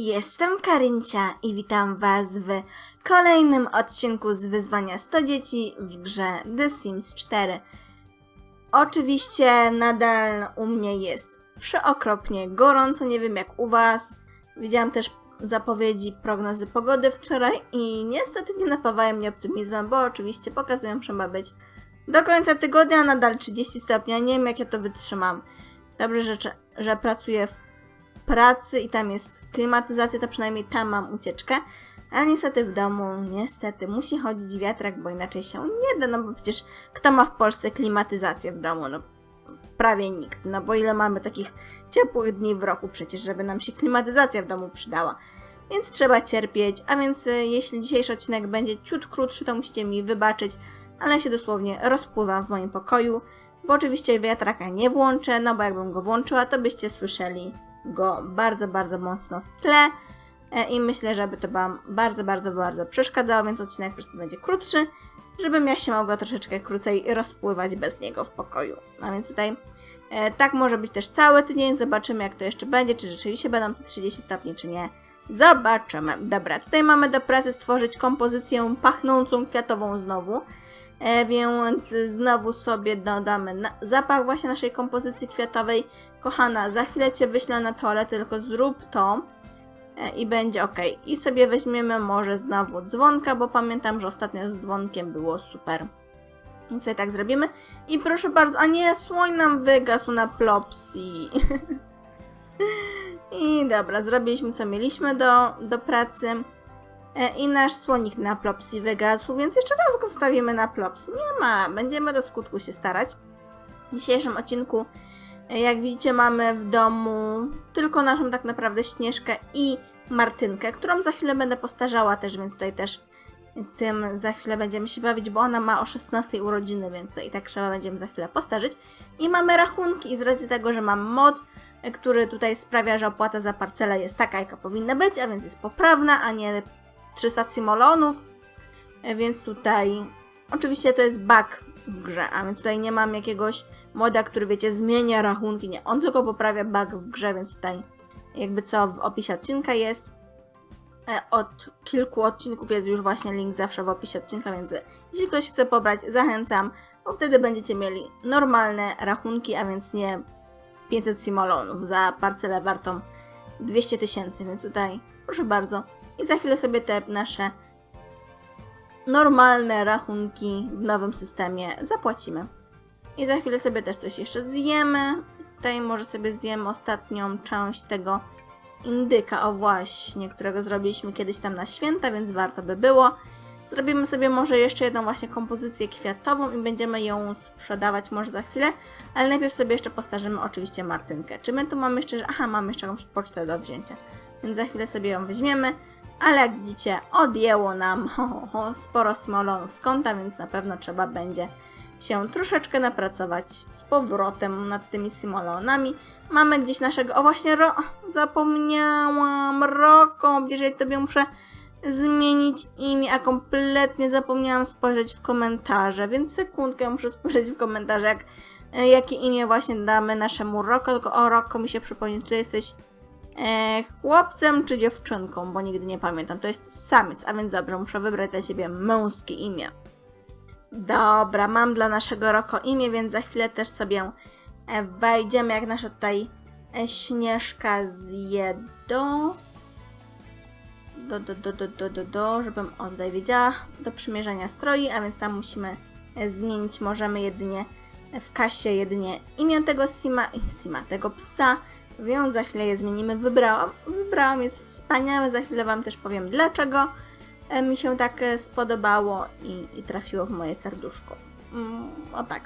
Jestem Karyncia i witam Was w kolejnym odcinku z wyzwania 100 dzieci w grze The Sims 4. Oczywiście nadal u mnie jest przeokropnie gorąco, nie wiem jak u Was. Widziałam też zapowiedzi prognozy pogody wczoraj i niestety nie napawają mnie optymizmem, bo oczywiście pokazują, że ma być do końca tygodnia nadal 30 stopni. Nie wiem jak ja to wytrzymam. Dobrze, że, że pracuję w pracy i tam jest klimatyzacja, to przynajmniej tam mam ucieczkę. Ale niestety w domu, niestety, musi chodzić wiatrak, bo inaczej się nie da, no bo przecież kto ma w Polsce klimatyzację w domu? No prawie nikt, no bo ile mamy takich ciepłych dni w roku przecież, żeby nam się klimatyzacja w domu przydała. Więc trzeba cierpieć, a więc y, jeśli dzisiejszy odcinek będzie ciut krótszy, to musicie mi wybaczyć, ale ja się dosłownie rozpływam w moim pokoju, bo oczywiście wiatraka nie włączę, no bo jakbym go włączyła, to byście słyszeli go bardzo, bardzo mocno w tle e, i myślę, żeby to Wam bardzo, bardzo, bardzo przeszkadzało, więc odcinek po prostu będzie krótszy, żebym ja się mogła troszeczkę krócej rozpływać bez niego w pokoju. A więc tutaj e, tak może być też cały tydzień, zobaczymy jak to jeszcze będzie, czy rzeczywiście będą te 30 stopni, czy nie. Zobaczymy. Dobra, tutaj mamy do pracy stworzyć kompozycję pachnącą kwiatową znowu. E, więc znowu sobie dodamy na, zapach właśnie naszej kompozycji kwiatowej. Kochana, za chwilę Cię wyślę na toaletę, tylko zrób to e, i będzie ok. I sobie weźmiemy może znowu dzwonka, bo pamiętam, że ostatnio z dzwonkiem było super. Więc sobie tak zrobimy. I proszę bardzo, a nie, słoń nam wygasł na plopsi. I dobra, zrobiliśmy co mieliśmy do, do pracy. E, I nasz słonik na plopsi wygasł, więc jeszcze raz go wstawimy na plopsi. Nie ma, będziemy do skutku się starać. W dzisiejszym odcinku, jak widzicie, mamy w domu tylko naszą tak naprawdę Śnieżkę i Martynkę, którą za chwilę będę postarzała też, więc tutaj też tym za chwilę będziemy się bawić, bo ona ma o 16 urodziny, więc tutaj i tak trzeba będziemy za chwilę postarzyć. I mamy rachunki i z racji tego, że mam mod, który tutaj sprawia, że opłata za parcelę jest taka, jaka powinna być, a więc jest poprawna, a nie 300 simolonów, więc tutaj oczywiście to jest bug w grze, a więc tutaj nie mam jakiegoś moda, który wiecie, zmienia rachunki, nie, on tylko poprawia bug w grze, więc tutaj jakby co w opisie odcinka jest. E, Od kilku odcinków jest już właśnie link zawsze w opisie odcinka, więc jeśli ktoś chce pobrać, zachęcam, bo wtedy będziecie mieli normalne rachunki, a więc nie 500 simolonów za parcelę wartą 200 tysięcy, więc tutaj proszę bardzo, i za chwilę sobie te nasze normalne rachunki w nowym systemie zapłacimy. I za chwilę sobie też coś jeszcze zjemy. Tutaj może sobie zjemy ostatnią część tego indyka, o właśnie, którego zrobiliśmy kiedyś tam na święta, więc warto by było. Zrobimy sobie może jeszcze jedną właśnie kompozycję kwiatową i będziemy ją sprzedawać może za chwilę, ale najpierw sobie jeszcze postarzymy oczywiście Martynkę. Czy my tu mamy jeszcze, aha, mamy jeszcze jakąś pocztę do wzięcia, więc za chwilę sobie ją weźmiemy ale jak widzicie, odjęło nam ho, ho, ho, sporo smolonów z konta, więc na pewno trzeba będzie się troszeczkę napracować z powrotem nad tymi simolonami. Mamy gdzieś naszego, o właśnie, ro, zapomniałam, Roko, jeżeli tobie muszę zmienić imię, a kompletnie zapomniałam spojrzeć w komentarze, więc sekundkę muszę spojrzeć w komentarze, jak, jakie imię właśnie damy naszemu Roko, tylko o Roko mi się przypomni, czy jesteś e, chłopcem czy dziewczynką, bo nigdy nie pamiętam. To jest samiec, a więc dobrze, muszę wybrać dla ciebie męskie imię. Dobra, mam dla naszego Roko imię, więc za chwilę też sobie e, wejdziemy, jak nasza tutaj e, Śnieżka zje do... Do, do, do, do, do, do, żebym o tutaj wiedziała, do przymierzania stroi, a więc tam musimy e, zmienić, możemy jedynie w kasie jedynie imię tego Sima, Sima, tego psa, więc za chwilę je zmienimy. Wybrałam, wybrałam, jest wspaniałe, za chwilę Wam też powiem dlaczego mi się tak e, spodobało i, i trafiło w moje serduszko. Mm, o tak,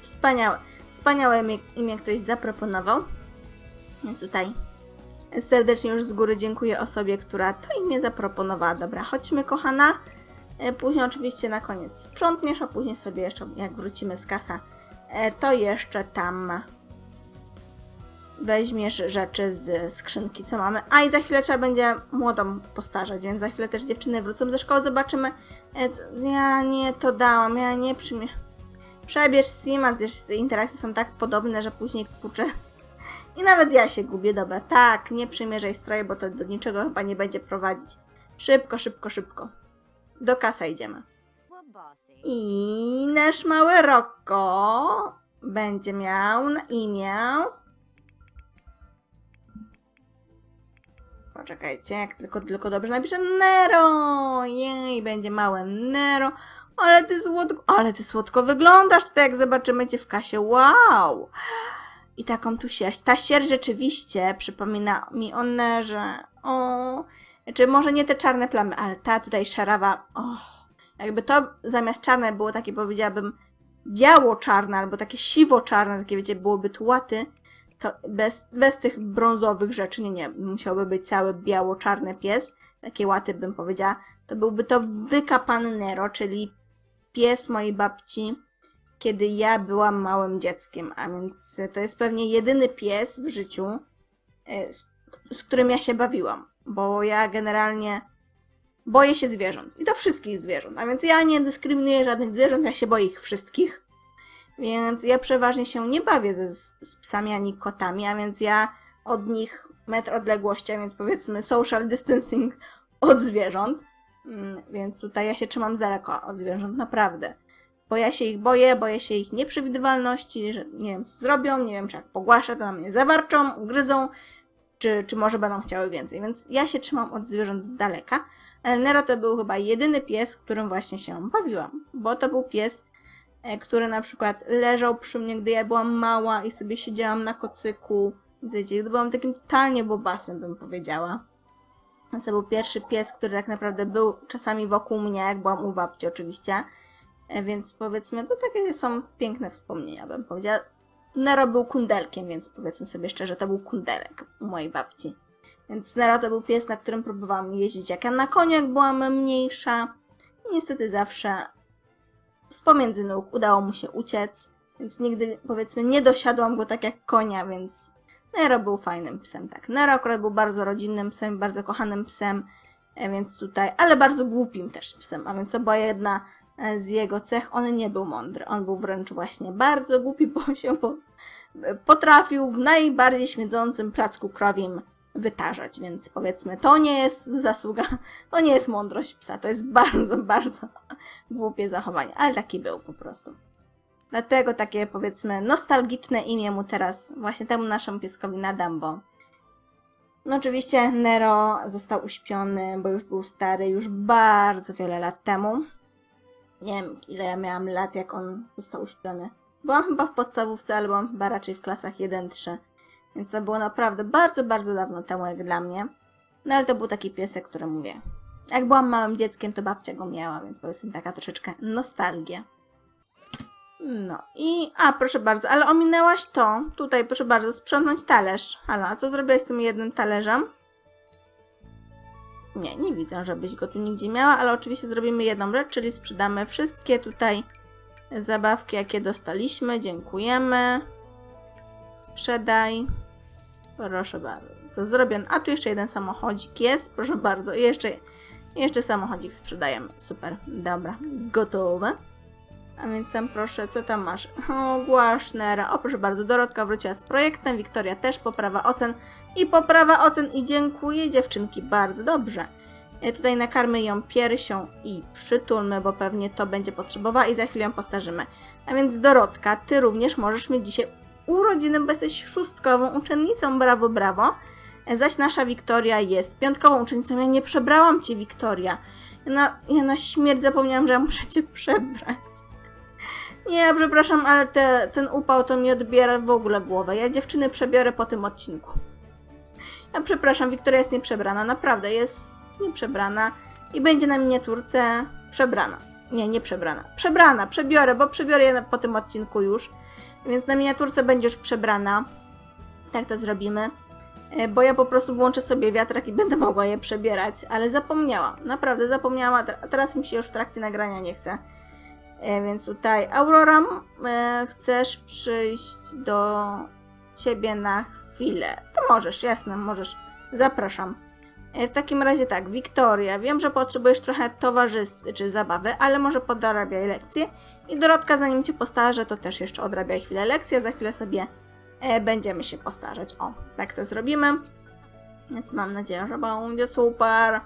wspaniałe, wspaniałe imię, imię ktoś zaproponował, więc tutaj serdecznie już z góry dziękuję osobie, która to imię zaproponowała. Dobra, chodźmy kochana. E, Później oczywiście na koniec sprzątniesz, a później sobie jeszcze, jak wrócimy z kasa, to jeszcze tam weźmiesz rzeczy z skrzynki, co mamy. A i za chwilę trzeba będzie młodą postarzać, więc za chwilę też dziewczyny wrócą ze szkoły, zobaczymy. E, Ja nie to dałam, ja nie przyjmie. Przebierz Sima, też te interakcje są tak podobne, że później kurczę I nawet ja się gubię, dobra. Tak, nie przymierzaj stroje, bo to do niczego chyba nie będzie prowadzić. Szybko, szybko, szybko. Do kasa idziemy. I nasz mały Rocco będzie miał na imię. Poczekajcie, jak tylko, tylko dobrze napiszę Nero! Jej, będzie małe Nero. Ale ty słodko, ale ty słodko wyglądasz tutaj, jak zobaczymy cię w kasie. Wow! I taką tu sierść. Ta sierść rzeczywiście przypomina mi o Nerze. O, czy może nie te czarne plamy, ale ta tutaj szarawa. O, jakby to zamiast czarne było takie, powiedziałabym, biało-czarne albo takie siwo-czarne, takie wiecie, byłoby tu łaty, to bez, bez tych brązowych rzeczy, nie, nie, musiałby być cały biało-czarny pies, takie łaty bym powiedziała, to byłby to wykapany Nero, czyli pies mojej babci, kiedy ja byłam małym dzieckiem, a więc to jest pewnie jedyny pies w życiu, e, z, z którym ja się bawiłam, bo ja generalnie boję się zwierząt i to wszystkich zwierząt, a więc ja nie dyskryminuję żadnych zwierząt, ja się boję ich wszystkich, więc ja przeważnie się nie bawię ze, z psami ani kotami, a więc ja od nich metr odległości, a więc powiedzmy social distancing od zwierząt. Mm, Więc tutaj ja się trzymam z daleka od zwierząt, naprawdę. Bo ja się ich boję, boję się ich nieprzewidywalności, że nie wiem co zrobią, nie wiem czy jak pogłaszę, to na mnie zawarczą, ugryzą, czy, czy może będą chciały więcej. Więc ja się trzymam od zwierząt z daleka. Ale Nero to był chyba jedyny pies, którym właśnie się bawiłam, bo to był pies, e, który na przykład leżał przy mnie, gdy ja byłam mała i sobie siedziałam na kocyku. Wiecie, gdy byłam takim totalnie bobasem, bym powiedziała. To był pierwszy pies, który tak naprawdę był czasami wokół mnie, jak byłam u babci oczywiście. E, Więc powiedzmy, to takie są piękne wspomnienia, bym powiedziała. Nero był kundelkiem, więc powiedzmy sobie szczerze, to był kundelek u mojej babci. Więc Nero to był pies, na którym próbowałam jeździć jak ja na koniu, jak byłam mniejsza. I niestety zawsze z pomiędzy nóg udało mu się uciec, więc nigdy powiedzmy nie dosiadłam go tak jak konia, więc Nero był fajnym psem, tak. Nero akurat był bardzo rodzinnym psem, bardzo kochanym psem, e, więc tutaj, ale bardzo głupim też psem, a więc była jedna e, z jego cech. On nie był mądry, on był wręcz właśnie bardzo głupi, bo się po, potrafił w najbardziej śmierdzącym placku krowim wytarzać, więc powiedzmy, to nie jest zasługa, to nie jest mądrość psa, to jest bardzo, bardzo głupie zachowanie, ale taki był po prostu. Dlatego takie powiedzmy nostalgiczne imię mu teraz, właśnie temu naszemu pieskowi nadam, bo no oczywiście Nero został uśpiony, bo już był stary, już bardzo wiele lat temu. Nie wiem ile ja miałam lat, jak on został uśpiony. Byłam chyba w podstawówce, byłam chyba raczej w klasach 1-3. Więc to było naprawdę bardzo, bardzo dawno temu jak dla mnie. No ale to był taki piesek, który mówię. Jak byłam małym dzieckiem, to babcia go miała, więc powiedzmy taka troszeczkę nostalgia. No i, a proszę bardzo, ale ominęłaś to. Tutaj proszę bardzo, sprzątnąć talerz. Halo, a co zrobiłaś z tym jednym talerzem? Nie, nie widzę, żebyś go tu nigdzie miała, ale oczywiście zrobimy jedną rzecz, czyli sprzedamy wszystkie tutaj zabawki, jakie dostaliśmy. Dziękujemy. Sprzedaj. Proszę bardzo. Zrobię. A tu jeszcze jeden samochodzik jest. Proszę bardzo. Jeszcze, jeszcze samochodzik sprzedajemy. Super. Dobra. Gotowe. A więc tam proszę, co tam masz? O, Głasznera. O, proszę bardzo, Dorotka wróciła z projektem, Wiktoria też, poprawa ocen i poprawa ocen i dziękuję dziewczynki, bardzo dobrze. E, Tutaj nakarmy ją piersią i przytulmy, bo pewnie to będzie potrzebowała i za chwilę ją postarzymy. A więc Dorotka, ty również możesz mieć dzisiaj urodziny, bo jesteś szóstkową uczennicą, brawo, brawo. Zaś nasza Wiktoria jest piątkową uczennicą. Ja nie przebrałam cię, Wiktoria. Ja na, ja na śmierć zapomniałam, że ja muszę cię przebrać. Nie, przepraszam, ale te, ten upał to mi odbiera w ogóle głowę. Ja dziewczyny przebiorę po tym odcinku. Ja przepraszam, Wiktoria jest nieprzebrana, naprawdę jest nieprzebrana i będzie na miniaturce przebrana. Nie, nie przebrana. Przebrana, przebiorę, bo przebiorę je po tym odcinku już. Więc na miniaturce będziesz przebrana. Tak to zrobimy. E, Bo ja po prostu włączę sobie wiatrak i będę mogła je przebierać, ale zapomniałam. Naprawdę zapomniałam, a te- a teraz mi się już w trakcie nagrania nie chce. E, Więc tutaj Aurora, e, chcesz przyjść do ciebie na chwilę? To możesz, jasne, możesz. Zapraszam. E, W takim razie tak, Wiktoria, wiem, że potrzebujesz trochę towarzystwa czy zabawy, ale może podorabiaj lekcje. I Dorotka, zanim cię postarzę, to też jeszcze odrabiaj chwilę lekcji, a za chwilę sobie e, będziemy się postarzać. O, tak to zrobimy. Więc mam nadzieję, że będzie super.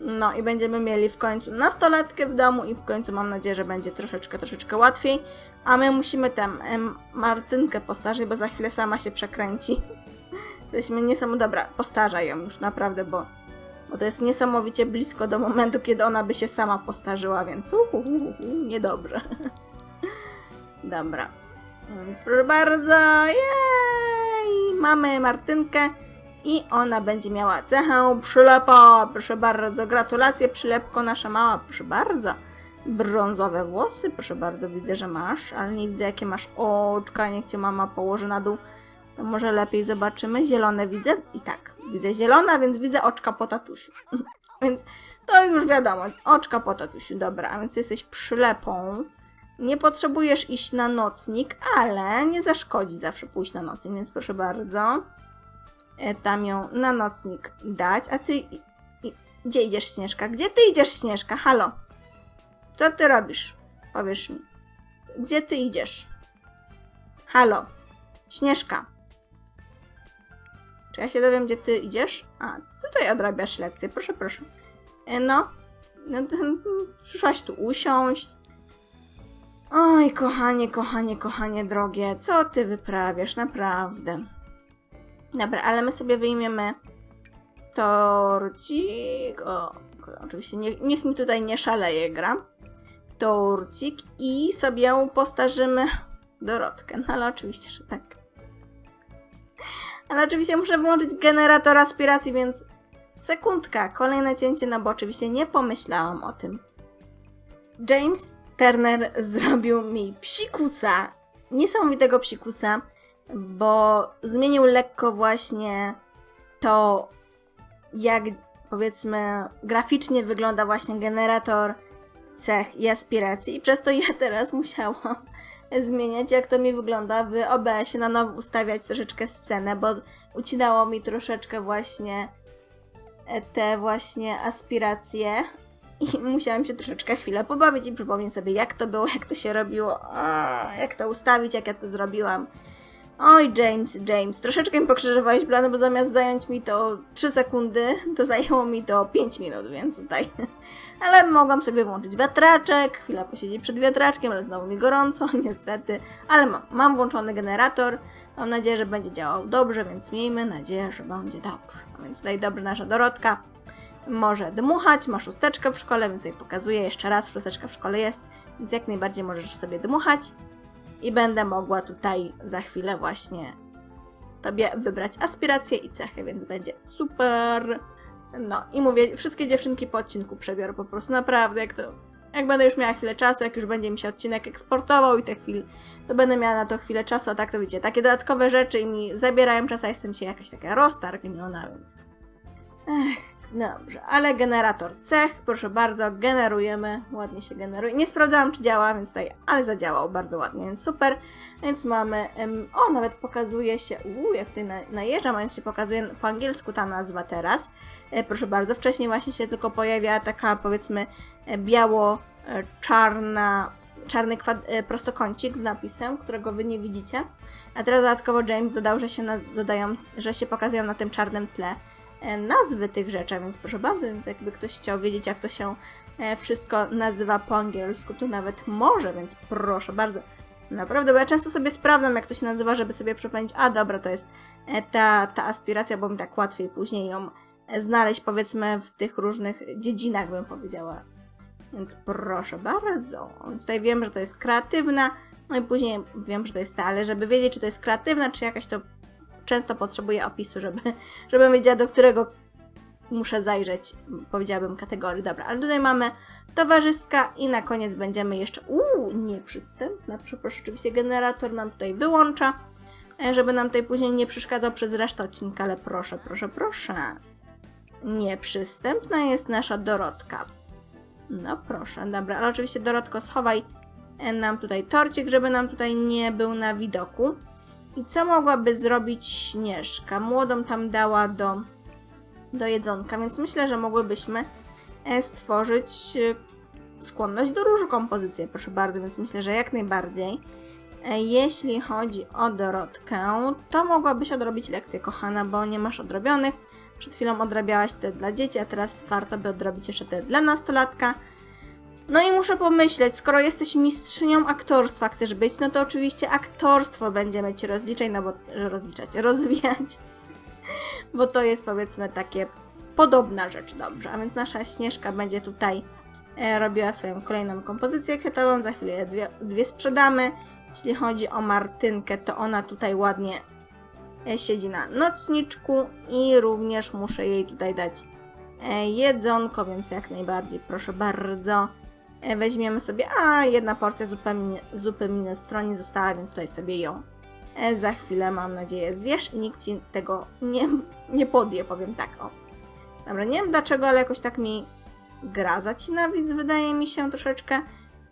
No i będziemy mieli w końcu nastolatkę w domu i w końcu mam nadzieję, że będzie troszeczkę, troszeczkę łatwiej. A my musimy tam em, Martynkę postarzyć, bo za chwilę sama się przekręci. Jesteśmy niesamowicie... Dobra, postarzaj ją już naprawdę, bo, bo to jest niesamowicie blisko do momentu, kiedy ona by się sama postarzyła, więc uhuhu, niedobrze. Dobra. Więc proszę bardzo, jej! Mamy Martynkę i ona będzie miała cechę przylepa. Proszę bardzo, gratulacje przylepko nasza mała, proszę bardzo. Brązowe włosy, proszę bardzo, widzę, że masz, ale nie widzę jakie masz oczka, niech cię mama położy na dół. To może lepiej zobaczymy. Zielone widzę i tak, widzę zielona, więc widzę oczka po tatusiu. więc to już wiadomo, oczka po tatusiu, dobra, a więc jesteś przylepą. Nie potrzebujesz iść na nocnik, ale nie zaszkodzi zawsze pójść na nocnik, więc proszę bardzo. E, Tam ją na nocnik dać. A ty. Gdzie idziesz, Śnieżka? Gdzie ty idziesz, Śnieżka? Halo? Co ty robisz? Powiesz mi. Gdzie ty idziesz? Halo? Śnieżka. Czy ja się dowiem, gdzie ty idziesz? A, tutaj odrabiasz lekcję. Proszę, proszę. E, No. no to, mm, przyszłaś tu usiąść. Oj, kochanie, kochanie, kochanie drogie, co ty wyprawiasz, naprawdę. Dobra, ale my sobie wyjmiemy torcik. O, oczywiście nie, niech mi tutaj nie szaleje gra. Torcik i sobie postarzymy Dorotkę. No ale oczywiście, że tak. Ale oczywiście muszę włączyć generator aspiracji, więc sekundka, kolejne cięcie, no bo oczywiście nie pomyślałam o tym. James Turner zrobił mi psikusa, niesamowitego psikusa, bo zmienił lekko właśnie to, jak powiedzmy graficznie wygląda właśnie generator cech i aspiracji. I przez to ja teraz musiałam zmieniać jak to mi wygląda w OBS-ie, na nowo ustawiać troszeczkę scenę, bo ucinało mi troszeczkę właśnie e, te właśnie aspiracje i musiałam się troszeczkę chwilę pobawić i przypomnieć sobie jak to było, jak to się robiło, jak to ustawić, jak ja to zrobiłam. Oj, James, James, troszeczkę mi pokrzyżowałeś plany, bo zamiast zająć mi to 3 sekundy, to zajęło mi to 5 minut, więc tutaj. Ale mogłam sobie włączyć wiatraczek, chwilę posiedzieć przed wiatraczkiem, ale znowu mi gorąco, niestety. Ale mam, mam włączony generator, mam nadzieję, że będzie działał dobrze, więc miejmy nadzieję, że będzie dobrze. A więc tutaj dobrze nasza Dorotka może dmuchać, ma szósteczkę w szkole, więc tutaj pokazuję jeszcze raz, szósteczka w szkole jest, więc jak najbardziej możesz sobie dmuchać i będę mogła tutaj za chwilę właśnie tobie wybrać aspiracje i cechy, więc będzie super. No i mówię, wszystkie dziewczynki po odcinku przebiorę po prostu, naprawdę, jak to... Jak będę już miała chwilę czasu, jak już będzie mi się odcinek eksportował i te chwile, to będę miała na to chwilę czasu, a tak to wiecie, takie dodatkowe rzeczy i mi zabierają czas, a jestem się jakaś taka roztargniona, więc... Ech, dobrze, ale generator cech, proszę bardzo, generujemy, ładnie się generuje. Nie sprawdzałam, czy działa, więc tutaj, ale zadziałał bardzo ładnie, więc super. Więc mamy, em, o, nawet pokazuje się, uuu, jak tutaj na, najeżdżam, więc się pokazuje po angielsku ta nazwa teraz. E, proszę bardzo, wcześniej właśnie się tylko pojawia taka, powiedzmy, e, biało-czarna, czarny kwad- e, prostokącik z napisem, którego wy nie widzicie. A teraz dodatkowo James dodał, że się na, dodają, że się pokazują na tym czarnym tle e, nazwy tych rzeczy, więc proszę bardzo, więc jakby ktoś chciał wiedzieć, jak to się e, wszystko nazywa po angielsku, to nawet może, więc proszę bardzo. Naprawdę, bo ja często sobie sprawdzam, jak to się nazywa, żeby sobie przypomnieć, a dobra, to jest e, ta, ta aspiracja, bo mi tak łatwiej później ją e, znaleźć, powiedzmy, w tych różnych dziedzinach, bym powiedziała. Więc proszę bardzo. Tutaj wiem, że to jest kreatywna, no i później wiem, że to jest ta, ale żeby wiedzieć, czy to jest kreatywna, czy jakaś to często potrzebuję opisu, żeby, żebym wiedziała, do którego muszę zajrzeć, powiedziałabym, kategorii. Dobra, ale tutaj mamy towarzyska i na koniec będziemy jeszcze, uuu, nieprzystępna, przepraszam, oczywiście generator nam tutaj wyłącza, e, żeby nam tutaj później nie przeszkadzał przez resztę odcinka, ale proszę, proszę, proszę. Nieprzystępna jest nasza Dorotka. No proszę, dobra, ale oczywiście Dorotko schowaj e, nam tutaj torcik, żeby nam tutaj nie był na widoku. I co mogłaby zrobić Śnieżka? Młodą tam dała do, do jedzonka, więc myślę, że mogłybyśmy e, stworzyć e, skłonność do różu kompozycję, proszę bardzo, więc myślę, że jak najbardziej. E, Jeśli chodzi o Dorotkę, to mogłabyś odrobić lekcję, kochana, bo nie masz odrobionych. Przed chwilą odrabiałaś te dla dzieci, a teraz warto by odrobić jeszcze te dla nastolatka. No i muszę pomyśleć, skoro jesteś mistrzynią aktorstwa, chcesz być, no to oczywiście aktorstwo będziemy ci rozliczać, no bo rozliczać, rozwijać. Bo to jest powiedzmy takie podobna rzecz, dobrze. A więc nasza Śnieżka będzie tutaj e, robiła swoją kolejną kompozycję kwiatową, za chwilę dwie, dwie sprzedamy. Jeśli chodzi o Martynkę, to ona tutaj ładnie e, siedzi na nocniczku i również muszę jej tutaj dać e, jedzonko, więc jak najbardziej proszę bardzo. E, Weźmiemy sobie, a jedna porcja zupy, zupy minestroni została, więc tutaj sobie ją e, za chwilę, mam nadzieję, zjesz i nikt ci tego nie, nie podje, powiem tak, o. Dobra, nie wiem dlaczego, ale jakoś tak mi gra zacina, wydaje mi się troszeczkę.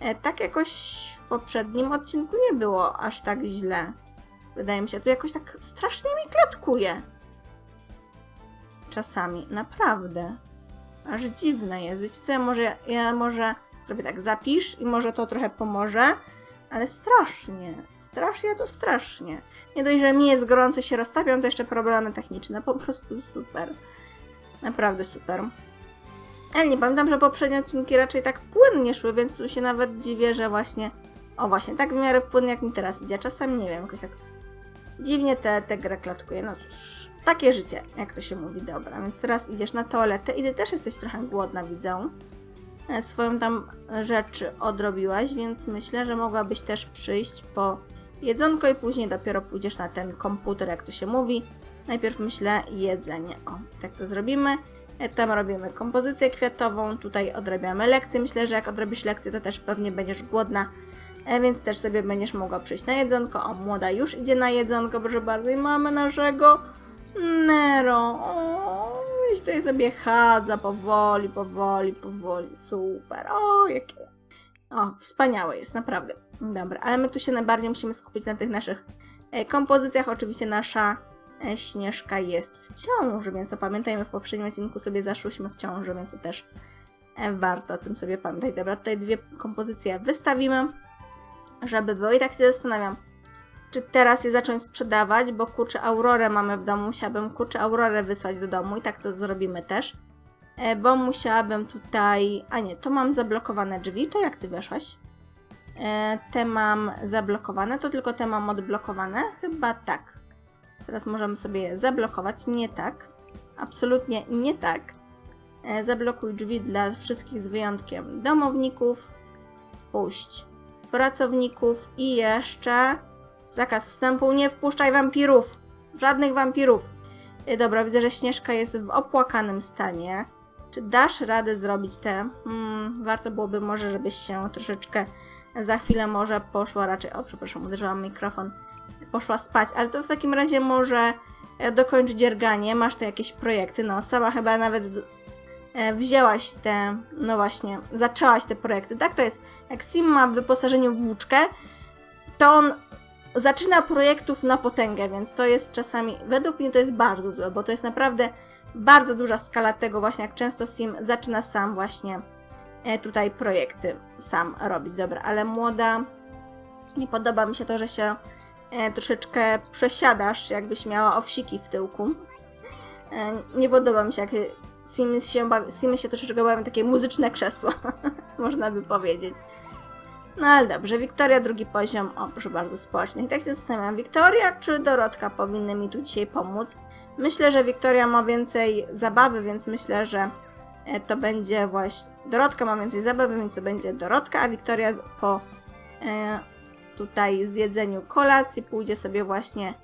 E, tak jakoś w poprzednim odcinku nie było aż tak źle. Wydaje mi się, tu jakoś tak strasznie mi klatkuje. Czasami, naprawdę. Aż dziwne jest. Wiecie co, ja może, ja może zrobię tak, zapisz i może to trochę pomoże, ale strasznie, strasznie to strasznie. Nie dość, że mi jest gorąco, się roztapiam, to jeszcze problemy techniczne, po prostu super. Naprawdę super. Ale nie pamiętam, że poprzednie odcinki raczej tak płynnie szły, więc tu się nawet dziwię, że właśnie. O właśnie, tak w miarę płynnie jak mi teraz idzie. Czasami nie wiem, jakoś tak dziwnie te, te grę klatkuje. No cóż, takie życie, jak to się mówi, dobra. Więc teraz idziesz na toaletę i ty też jesteś trochę głodna, widzę. E, Swoją tam rzeczy odrobiłaś, więc myślę, że mogłabyś też przyjść po jedzonko i później dopiero pójdziesz na ten komputer, jak to się mówi. Najpierw myślę jedzenie. O, tak to zrobimy. E, Tam robimy kompozycję kwiatową, tutaj odrabiamy lekcję. Myślę, że jak odrobisz lekcję, to też pewnie będziesz głodna, e, więc też sobie będziesz mogła przyjść na jedzonko. O, młoda już idzie na jedzonko, proszę bardzo. I mamy naszego Nero. O, i tutaj sobie chadza powoli, powoli, powoli. Super. O, jakie... O, wspaniałe jest, naprawdę. Dobra, ale my tu się najbardziej musimy skupić na tych naszych e, kompozycjach. Oczywiście nasza e, Śnieżka jest w ciąży, więc pamiętajmy, w poprzednim odcinku sobie zaszłyśmy w ciąży, więc to też e, warto o tym sobie pamiętać. Dobra, tutaj dwie kompozycje wystawimy, żeby było. I tak się zastanawiam, czy teraz je zacząć sprzedawać, bo kurczę, Aurorę mamy w domu, musiałabym kurczę Aurorę wysłać do domu i tak to zrobimy też. E, Bo musiałabym tutaj... A nie, to mam zablokowane drzwi, to jak ty weszłaś? E, Te mam zablokowane, to tylko te mam odblokowane? Chyba tak. Teraz możemy sobie je zablokować. Nie tak. Absolutnie nie tak. E, Zablokuj drzwi dla wszystkich z wyjątkiem domowników. Wpuść pracowników i jeszcze zakaz wstępu. Nie wpuszczaj wampirów. Żadnych wampirów. E, Dobra, widzę, że Śnieżka jest w opłakanym stanie. Czy dasz radę zrobić te? Hmm, warto byłoby może, żebyś się troszeczkę za chwilę może poszła raczej. O, przepraszam, uderzyłam mikrofon poszła spać, ale to w takim razie może e, dokończ dzierganie, masz tu jakieś projekty, no sama chyba nawet e, wzięłaś te, no właśnie, zaczęłaś te projekty, tak to jest, jak Sim ma w wyposażeniu włóczkę, to on zaczyna projektów na potęgę, więc to jest czasami, według mnie to jest bardzo złe, bo to jest naprawdę bardzo duża skala tego właśnie, jak często Sim zaczyna sam właśnie e, tutaj projekty sam robić, dobra, ale młoda, nie podoba mi się to, że się e, troszeczkę przesiadasz, jakbyś miała owsiki w tyłku. E, nie podoba mi się, jak Sims się, bawi, Sims się troszeczkę bawią takie muzyczne krzesła, można by powiedzieć. No ale dobrze, Wiktoria drugi poziom, o proszę bardzo, społeczny. I tak się zastanawiam, Wiktoria czy Dorotka powinny mi tu dzisiaj pomóc? Myślę, że Wiktoria ma więcej zabawy, więc myślę, że e, to będzie właśnie... Dorotka ma więcej zabawy, więc to będzie Dorotka, a Wiktoria po e, tutaj zjedzeniu kolacji pójdzie sobie właśnie.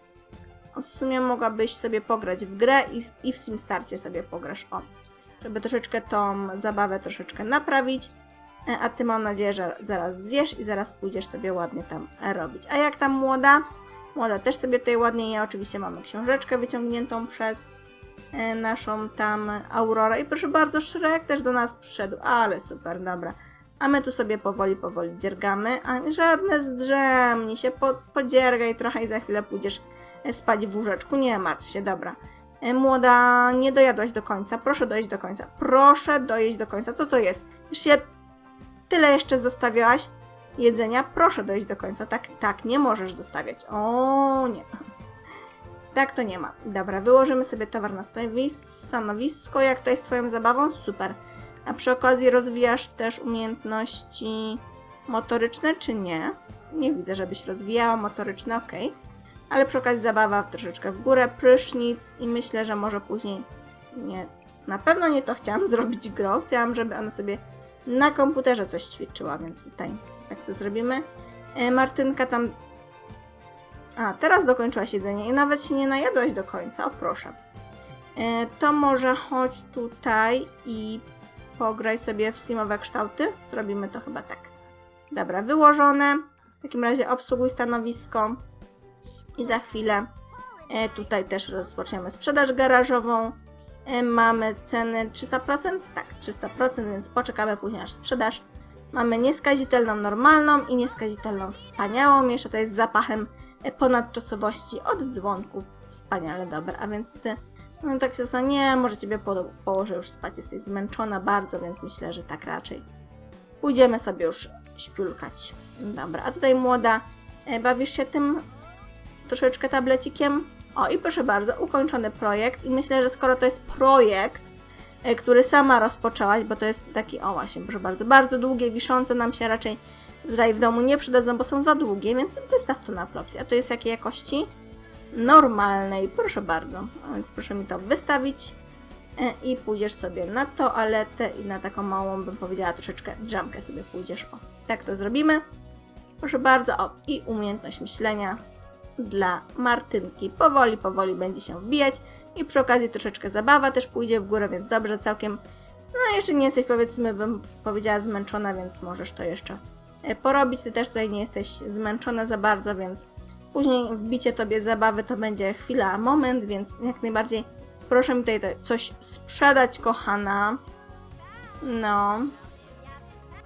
W sumie mogłabyś sobie pograć w grę i, i w SimStarcie sobie pograsz. O, żeby troszeczkę tą zabawę troszeczkę naprawić. E, A ty mam nadzieję, że zaraz zjesz i zaraz pójdziesz sobie ładnie tam robić. A jak tam młoda? Młoda też sobie tutaj ładnie je. Oczywiście mamy książeczkę wyciągniętą przez e, naszą tam Aurorę. I proszę bardzo, Shrek też do nas przyszedł. Ale super, dobra. A my tu sobie powoli, powoli dziergamy, a żadne zdrzemnij się, po, podziergaj trochę i za chwilę pójdziesz e, spać w łóżeczku. Nie martw się, dobra. Młoda, nie dojadłaś do końca. Proszę dojść do końca. Proszę dojeść do końca. Co to jest? Już się tyle jeszcze zostawiałaś. jedzenia. Proszę dojść do końca. Tak, tak, nie możesz zostawiać. O nie. Tak to nie ma. Dobra, wyłożymy sobie towar na stanowis- stanowisko. Jak to jest twoją zabawą? Super. A przy okazji rozwijasz też umiejętności motoryczne, czy nie? Nie widzę, żebyś rozwijała motoryczne, ok. Ale przy okazji zabawa troszeczkę w górę, prysznic i myślę, że może później nie. Na pewno nie to chciałam zrobić gro. Chciałam, żeby ona sobie na komputerze coś ćwiczyła, więc tutaj tak to zrobimy. E, Martynka tam. A, teraz dokończyłaś jedzenie i nawet się nie najadłaś do końca. O proszę. E, to może chodź tutaj i pograj sobie w simowe kształty. Zrobimy to chyba tak. Dobra, wyłożone. W takim razie obsługuj stanowisko. I za chwilę e, tutaj też rozpoczniemy sprzedaż garażową. Mamy ceny 300%? Tak, 300%, więc poczekamy później aż sprzedaż. Mamy nieskazitelną normalną i nieskazitelną wspaniałą. Jeszcze to jest zapachem e, ponadczasowości od dzwonków. Wspaniale dobre. A więc ty, no tak się nie, może ciebie po, położę już spać. Jesteś zmęczona bardzo, więc myślę, że tak raczej. Pójdziemy sobie już śpiulkać. Dobra, a tutaj młoda, e, bawisz się tym troszeczkę tablecikiem? O, i proszę bardzo, ukończony projekt. I myślę, że skoro to jest projekt, e, który sama rozpoczęłaś, bo to jest taki, o właśnie, proszę bardzo, bardzo długie, wiszące nam się raczej tutaj w domu nie przydadzą, bo są za długie, więc wystaw to na plopsy. A to jest jakiej jakości? Normalnej, proszę bardzo. A więc proszę mi to wystawić e, i pójdziesz sobie na toaletę i na taką małą, bym powiedziała, troszeczkę drzemkę sobie pójdziesz. O, tak to zrobimy. Proszę bardzo, o, i umiejętność myślenia dla Martynki. Powoli, powoli będzie się wbijać i przy okazji troszeczkę zabawa też pójdzie w górę, więc dobrze, całkiem. No, jeszcze nie jesteś, powiedzmy, bym powiedziała, zmęczona, więc możesz to jeszcze e, porobić. Ty też tutaj nie jesteś zmęczona za bardzo, więc później wbicie tobie zabawy to będzie chwila, moment, więc jak najbardziej proszę mi tutaj coś sprzedać, kochana. No.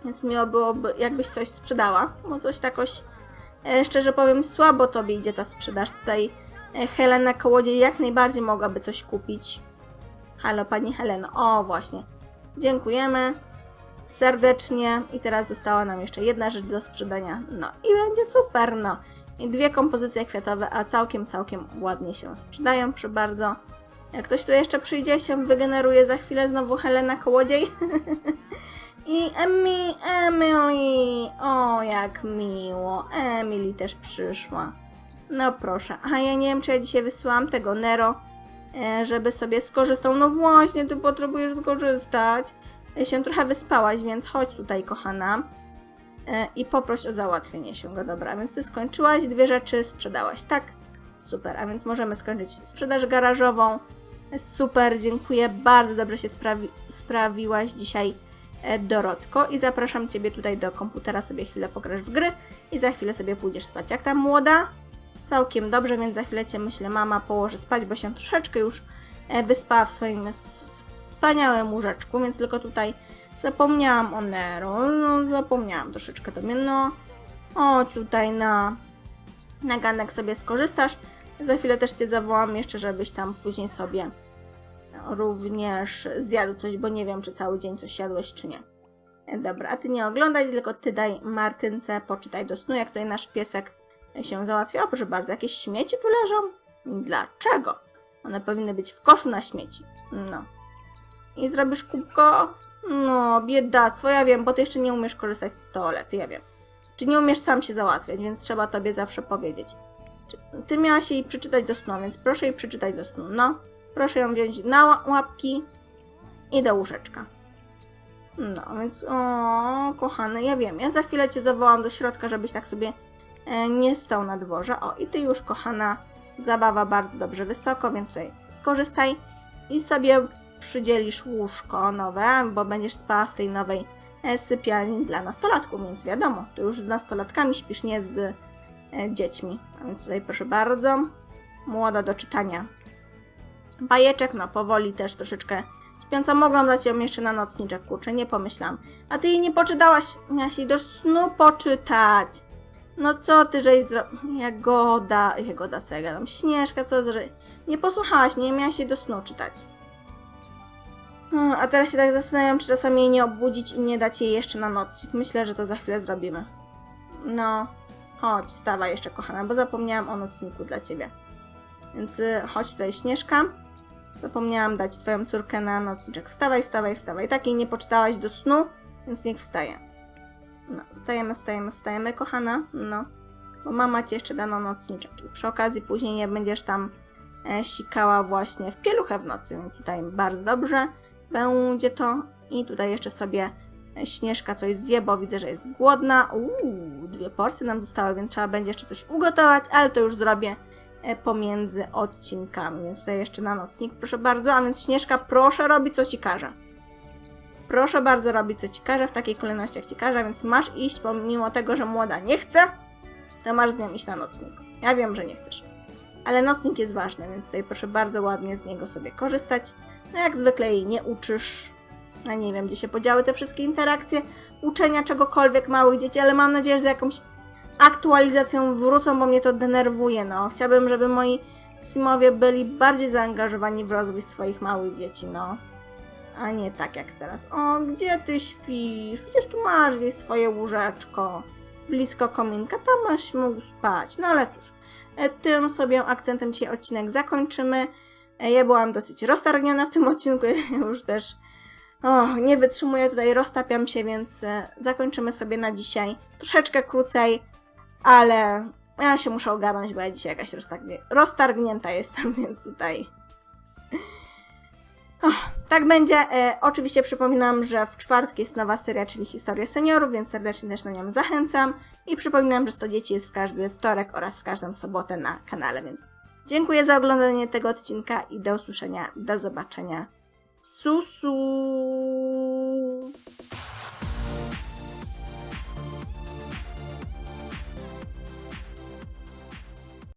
Więc miło byłoby, jakbyś coś sprzedała, bo coś takoś szczerze powiem, słabo tobie idzie ta sprzedaż. Tutaj e, Helena Kołodziej jak najbardziej mogłaby coś kupić. Halo, pani Heleno. O, właśnie. Dziękujemy serdecznie. I teraz została nam jeszcze jedna rzecz do sprzedania. No i będzie super, no. I dwie kompozycje kwiatowe, a całkiem, całkiem ładnie się sprzedają, proszę bardzo. Jak ktoś tu jeszcze przyjdzie, się wygeneruje za chwilę znowu Helena Kołodziej. I Emi, Emily, o jak miło, Emily też przyszła. No proszę, a ja nie wiem, czy ja dzisiaj wysyłam tego Nero, e, żeby sobie skorzystał. No właśnie, ty potrzebujesz skorzystać. Ja się trochę wyspałaś, więc chodź tutaj, kochana. E, I poproś o załatwienie się go, dobra. Więc ty skończyłaś, dwie rzeczy sprzedałaś, tak? Super, a więc możemy skończyć sprzedaż garażową. Super, dziękuję, bardzo dobrze się sprawi sprawiłaś dzisiaj. E, Dorotko i zapraszam Ciebie tutaj do komputera, sobie chwilę pograsz w gry i za chwilę sobie pójdziesz spać. Jak tam młoda? Całkiem dobrze, więc za chwilę Cię, myślę, mama położy spać, bo się troszeczkę już e, wyspała w swoim wspaniałym łóżeczku, więc tylko tutaj zapomniałam o Nero, no zapomniałam troszeczkę tobie, no. O, tutaj na, na ganek sobie skorzystasz. Za chwilę też Cię zawołam jeszcze, żebyś tam później sobie również zjadł coś, bo nie wiem, czy cały dzień coś jadłeś, czy nie. Dobra, a ty nie oglądaj, tylko ty daj Martynce, poczytaj do snu, jak tutaj nasz piesek się załatwia. O, proszę bardzo, jakieś śmieci tu leżą? Dlaczego? One powinny być w koszu na śmieci. No. I zrobisz kubko? No, biedactwo, ja wiem, bo ty jeszcze nie umiesz korzystać z toalety, ja wiem. Czy nie umiesz sam się załatwiać, więc trzeba tobie zawsze powiedzieć. Ty miałaś jej przeczytać do snu, więc proszę jej przeczytać do snu, no. Proszę ją wziąć na ła- łapki i do łóżeczka. No, więc o, kochany, ja wiem, ja za chwilę cię zawołam do środka, żebyś tak sobie e, nie stał na dworze. O, i ty już, kochana, zabawa bardzo dobrze wysoko, więc tutaj skorzystaj i sobie przydzielisz łóżko nowe, bo będziesz spała w tej nowej e, sypialni dla nastolatków, więc wiadomo, tu już z nastolatkami śpisz, nie z e, dziećmi. A więc tutaj proszę bardzo, młoda do czytania bajeczek, no powoli też troszeczkę śpiąca. Mogłam dać ją jeszcze na nocniczek, kurczę, nie pomyślałam. A ty jej nie poczytałaś, miałaś jej do snu poczytać. No co ty, żeś zro... Jagoda, Jagoda, co ja gadam, Śnieżka, co że... Nie posłuchałaś mnie, miałaś jej do snu czytać. No, a teraz się tak zastanawiam, czy czasami jej nie obudzić i nie dać jej jeszcze na nocnik. Myślę, że to za chwilę zrobimy. No, chodź, wstawaj jeszcze, kochana, bo zapomniałam o nocniku dla ciebie. Więc y, chodź tutaj, Śnieżka. Zapomniałam dać twoją córkę na nocniczek. Wstawaj, wstawaj, wstawaj. Takiej nie poczytałaś do snu, więc niech wstaje. No, wstajemy, wstajemy, wstajemy, kochana. No, bo mama ci jeszcze da na nocniczek. I przy okazji później nie będziesz tam e, sikała właśnie w pieluchę w nocy, więc tutaj bardzo dobrze będzie to. I tutaj jeszcze sobie e, Śnieżka coś zje, bo widzę, że jest głodna. Uuu, dwie porcje nam zostały, więc trzeba będzie jeszcze coś ugotować, ale to już zrobię pomiędzy odcinkami. Więc tutaj jeszcze na nocnik, proszę bardzo. A więc Śnieżka, proszę robić, co ci każę. Proszę bardzo robić, co ci każę, w takiej kolejności, jak ci każę, więc masz iść, pomimo tego, że młoda nie chce, to masz z nią iść na nocnik. Ja wiem, że nie chcesz. Ale nocnik jest ważny, więc tutaj proszę bardzo ładnie z niego sobie korzystać. No jak zwykle jej nie uczysz. No nie wiem, gdzie się podziały te wszystkie interakcje uczenia czegokolwiek małych dzieci, ale mam nadzieję, że z jakąś aktualizacją wrócą, bo mnie to denerwuje. No, chciałabym, żeby moi simowie byli bardziej zaangażowani w rozwój swoich małych dzieci, no. A nie tak jak teraz. O, gdzie ty śpisz? Przecież tu masz gdzieś swoje łóżeczko. Blisko kominka, tam masz mógł spać. No ale cóż, e, tym sobie akcentem dzisiaj odcinek zakończymy. E, Ja byłam dosyć roztargniona w tym odcinku, już też o, nie wytrzymuję tutaj, roztapiam się, więc e, zakończymy sobie na dzisiaj troszeczkę krócej, ale ja się muszę ogarnąć, bo ja dzisiaj jakaś roztargnie, roztargnięta jestem, więc tutaj Och, tak będzie. E, oczywiście przypominam, że w czwartek jest nowa seria, czyli Historia Seniorów, więc serdecznie też na nią zachęcam. I przypominam, że 100 dzieci jest w każdy wtorek oraz w każdą sobotę na kanale, więc dziękuję za oglądanie tego odcinka i do usłyszenia, do zobaczenia. Susu!